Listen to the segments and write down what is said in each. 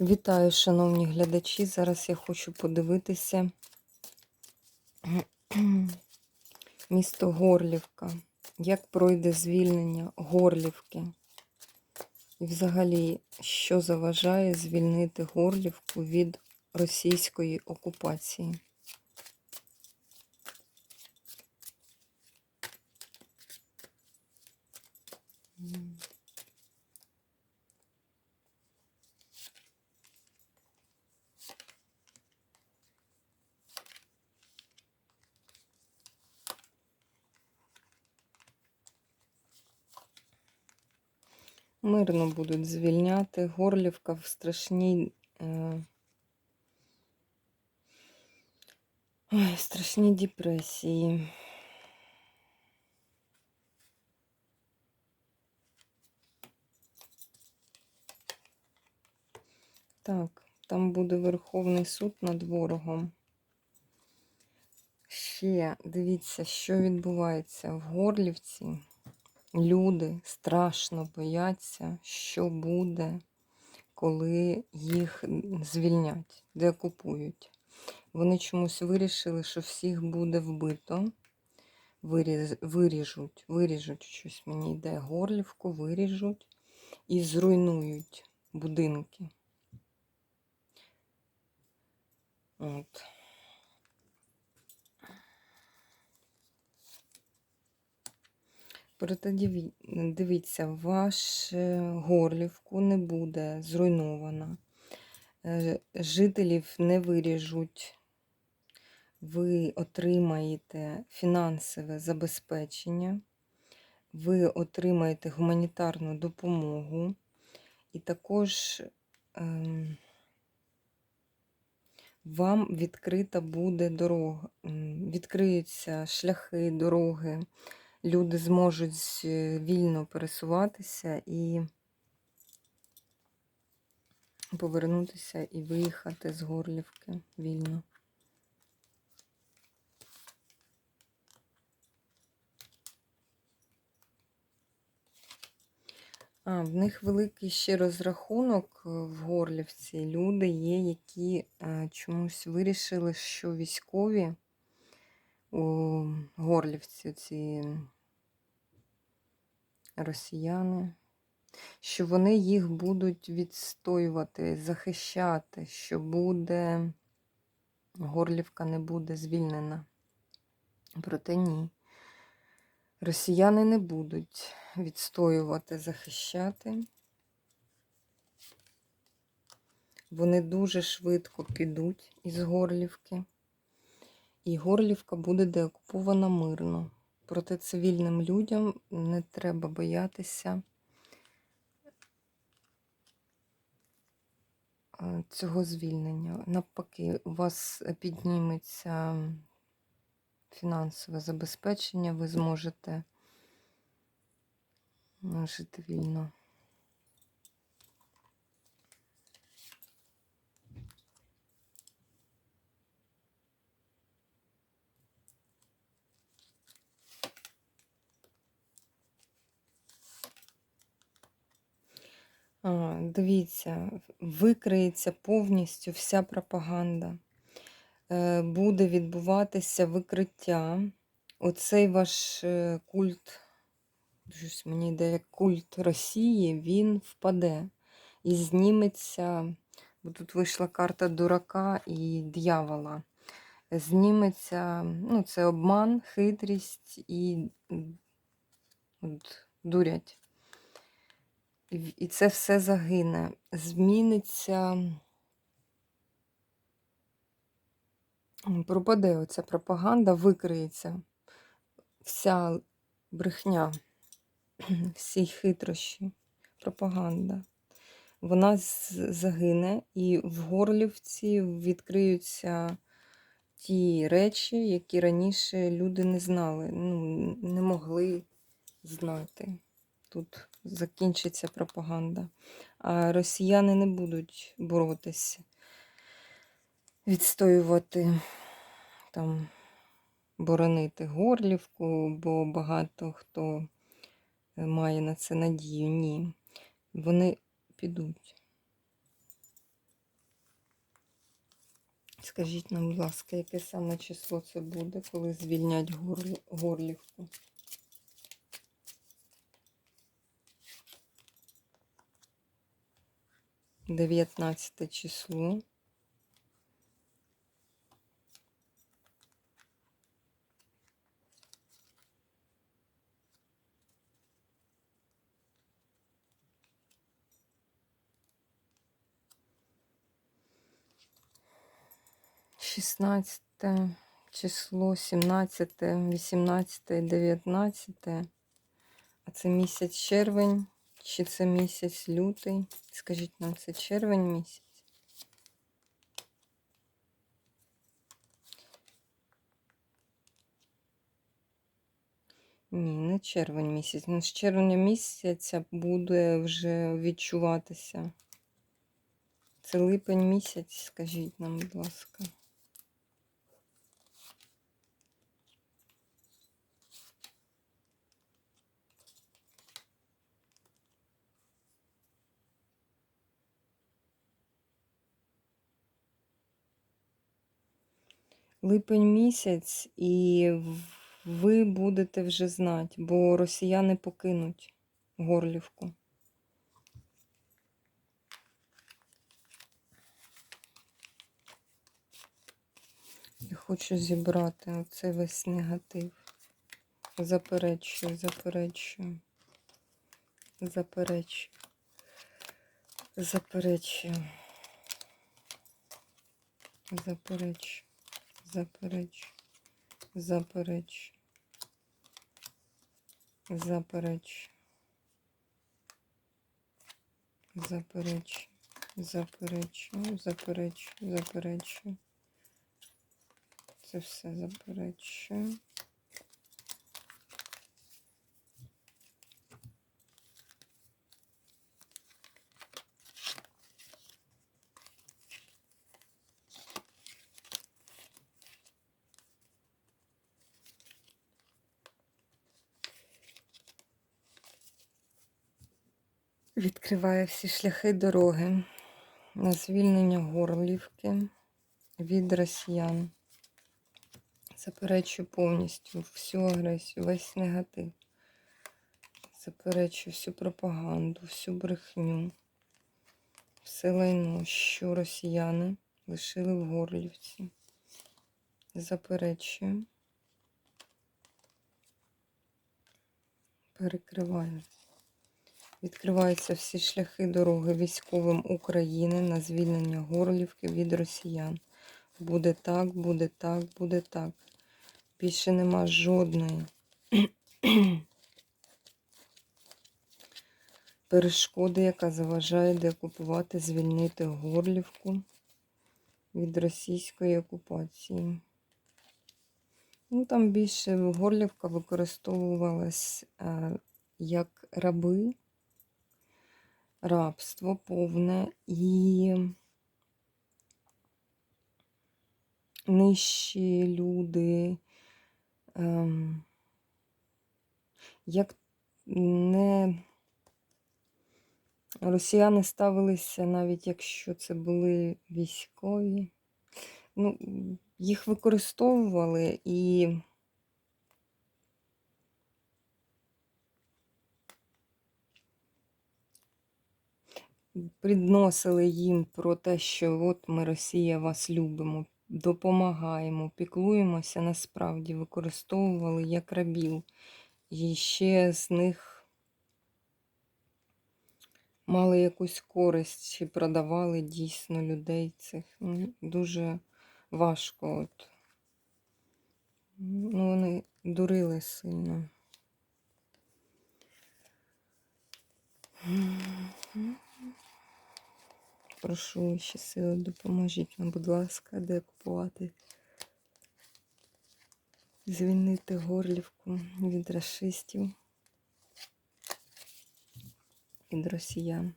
Вітаю, шановні глядачі. Зараз я хочу подивитися місто Горлівка. Як пройде звільнення Горлівки? І взагалі, що заважає звільнити Горлівку від російської окупації? Мирно будуть звільняти. Горлівка в страшній. Е... Ой, страшній депресії. Так, там буде Верховний суд над ворогом. Ще дивіться, що відбувається в Горлівці. Люди страшно бояться, що буде, коли їх звільнять, деокупують. Вони чомусь вирішили, що всіх буде вбито. Виріз, виріжуть, виріжуть щось мені йде горлівку, виріжуть і зруйнують будинки. От. Проте дивіться, ваш горлівку не буде зруйнована. Е, Жителів не виріжуть. Ви отримаєте фінансове забезпечення, ви отримаєте гуманітарну допомогу, і також ем, вам відкрита буде дорога, відкриються шляхи, дороги люди зможуть е, вільно пересуватися і повернутися і виїхати з Горлівки вільно. А, в них великий ще розрахунок е, в Горлівці. Люди є, які а, чомусь вирішили, що військові у Горлівці ці росіяни, що вони їх будуть відстоювати, захищати, що буде Горлівка не буде звільнена. Проте ні. Росіяни не будуть відстоювати, захищати. Вони дуже швидко підуть із Горлівки. І Горлівка буде деокупована мирно. Проте цивільним людям не треба боятися е, цього звільнення. Навпаки, у вас підніметься фінансове забезпечення, ви зможете е, жити вільно. Дивіться, викриється повністю вся пропаганда. Е, Буде відбуватися викриття. Оцей ваш е, культ, щось мені йде як культ Росії, він впаде і зніметься. Бо тут вийшла карта дурака і дьявола. Зніметься, ну, це обман, хитрість і от, дурять. І це все загине. Зміниться, пропаде оця пропаганда, викриється вся брехня, всі хитрощі, пропаганда. Вона загине, і в Горлівці відкриються ті речі, які раніше люди не знали, ну, не могли знати. Тут закінчиться пропаганда. А росіяни не будуть боротися, відстоювати, там, боронити Горлівку, бо багато хто е, має на це надію. Ні. Вони підуть. Скажіть нам, будь ласка, яке саме число це буде, коли звільнять горлівку? Дев'ятнадцяте число. Шістнадцяте число, сімнадцяте, вісімнадцяте, дев'ятнадцяте. А це місяць червень, чи це місяць лютий? Скажіть нам, це червень місяць? Ні, не червень місяць. Ну, з червня місяця буде вже відчуватися. Це липень місяць, скажіть нам, будь ласка. Липень місяць, і ви будете вже знати, бо росіяни покинуть Горлівку. Я хочу зібрати оцей весь негатив. Заперечую, заперечую. Заперечую. Заперечую. Заперечую запереч, запереч, запереч, запереч, заперечу, ну, заперечу, заперечу. Це все заперечу. Відкриває всі шляхи дороги на звільнення Горлівки від росіян. Заперечую повністю всю агресію, весь негатив. Заперечую всю пропаганду, всю брехню, все лайно, що росіяни лишили в Горлівці. Заперечую. Перекриваю. Відкриваються всі шляхи дороги військовим України на звільнення Горлівки від росіян. Буде так, буде так, буде так. Більше нема жодної перешкоди, яка заважає деокупувати, звільнити Горлівку від російської окупації. Ну, там більше Горлівка використовувалась е, як раби, рабство повне і нижчі люди, ем, як не росіяни ставилися, навіть якщо це були військові, ну, їх використовували і підносили їм про те, що от ми, Росія, вас любимо, допомагаємо, піклуємося, насправді використовували як рабів. І ще з них мали якусь користь, чи продавали дійсно людей цих. Дуже важко. От. Ну, вони дурили сильно. Прошу ще сили, допоможіть нам, будь ласка, де купувати. Звільнити Горлівку від расистів, від росіян.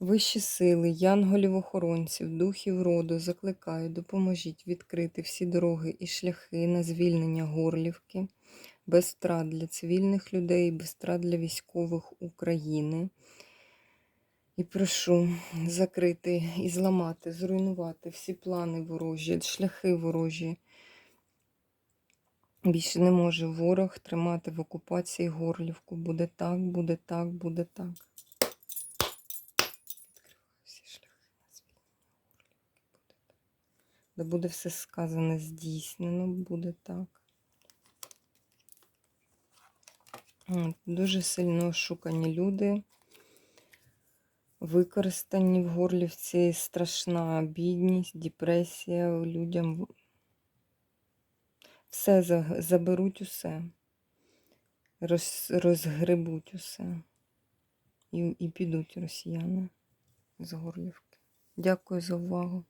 Вищі сили, янголів-охоронців, духів роду закликаю, допоможіть відкрити всі дороги і шляхи на звільнення Горлівки, без втрат для цивільних людей, без втрат для військових України. І прошу закрити і зламати, зруйнувати всі плани ворожі, шляхи ворожі. Більше не може ворог тримати в окупації Горлівку. Буде так, буде так, буде так. Всі шляхи. Де буде все сказане, здійснено, буде так. От, Дуже сильно ошукані люди. Використані в Горлівці страшна бідність, депресія людям. Все заберуть усе, роз, розгребуть усе. І, і підуть росіяни з Горлівки. Дякую за увагу.